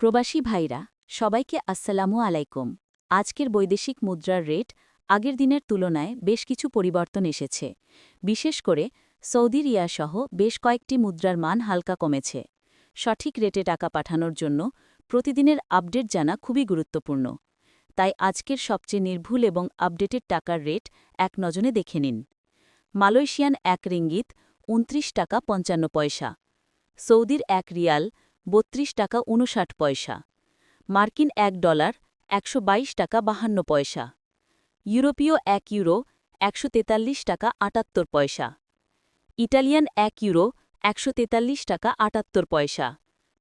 প্রবাসী ভাইরা, সবাইকে আসসালামু আলাইকুম। আজকের বৈদেশিক মুদ্রার রেট আগের দিনের তুলনায় বেশ কিছু পরিবর্তন এসেছে। বিশেষ করে সৌদি রিয়াসহ বেশ কয়েকটি মুদ্রার মান হালকা কমেছে। সঠিক রেটে টাকা পাঠানোর জন্য প্রতিদিনের আপডেট জানা খুবই গুরুত্বপূর্ণ। তাই আজকের সবচেয়ে নির্ভুল এবং আপডেটেড টাকার রেট এক নজনে দেখে নিন। মালয়েশিয়ান এক রিঙ্গিত, উনত্রিশ টাকা পঞ্চান্ন পয়সা। সৌদির এক রিয়াল বত্রিশ টাকা উনষাট পয়সা। মার্কিন এক ডলার, একশো বাইশ টাকা বাহান্ন পয়সা। ইউরোপীয় এক ইউরো, একশো তেতাল্লিশ টাকা আটাত্তর পয়সা। ইটালিয়ান এক ইউরো, একশো তেতাল্লিশ টাকা আটাত্তর পয়সা।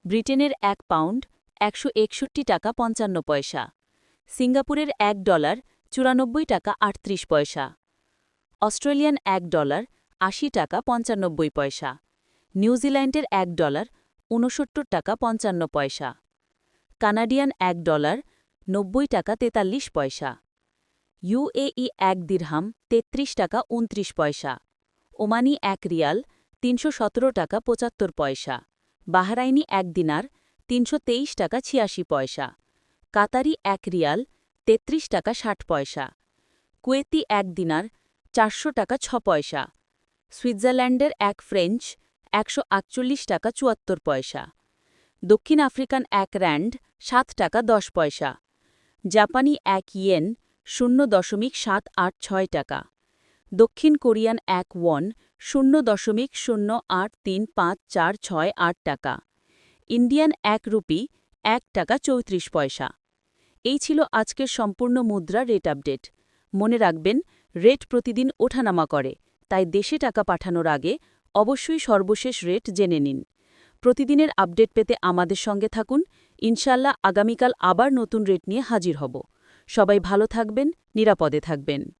ব্রিটেনের এক পাউন্ড, একশো একষট্টি টাকা পঞ্চান্ন পয়সা। সিঙ্গাপুরের এক ডলার, চুরানব্বই টাকা আটত্রিশ পয়সা। অস্ট্রেলিয়ান এক ডলার, আশি টাকা পঞ্চানব্বই পয়সা। নিউজিল্যান্ডের এক ডলার ঊনসত্তর টাকা পঞ্চান্ন পয়সা। কানাডিয়ান এক ডলার, নব্বই টাকা তেতাল্লিশ পয়সা। ইউএই এক দিরহাম, তেত্রিশ টাকা উনত্রিশ পয়সা। ওমানি এক রিয়াল, তিনশো সতেরো টাকা পঁচাত্তর পয়সা। বাহরাইনি এক দিনার, তিনশো তেইশ টাকা ছিয়াশি পয়সা। কাতারি এক রিয়াল, তেত্রিশ টাকা ষাট পয়সা। কুয়েতি এক দিনার, চারশো টাকা ছ পয়সা। সুইজারল্যান্ডের এক ফ্রেঞ্চ একশো আটচল্লিশ টাকা চুয়াত্তর পয়সা। দক্ষিণ আফ্রিকান এক র্যান্ড, সাত টাকা দশ পয়সা। জাপানি এক ইয়েন, শূন্য দশমিক সাত আট ছয় টাকা। দক্ষিণ কোরিয়ান এক ওয়ান, শূন্য দশমিক শূন্য আট তিন পাঁচ চার ছয় আট টাকা। ইন্ডিয়ান এক রুপি, এক টাকা চৌত্রিশ পয়সা। এই ছিল আজকের সম্পূর্ণ মুদ্রা রেট আপডেট। মনে রাখবেন, রেট প্রতিদিন ওঠানামা করে, তাই দেশে টাকা পাঠানোর আগে অবশ্যই সর্বশেষ রেট জেনে নিন। প্রতিদিনের আপডেট পেতে আমাদের সঙ্গে থাকুন। ইনশাল্লাহ আগামীকাল আবার নতুন রেট নিয়ে হাজির হব। সবাই ভালো থাকবেন, নিরাপদে থাকবেন।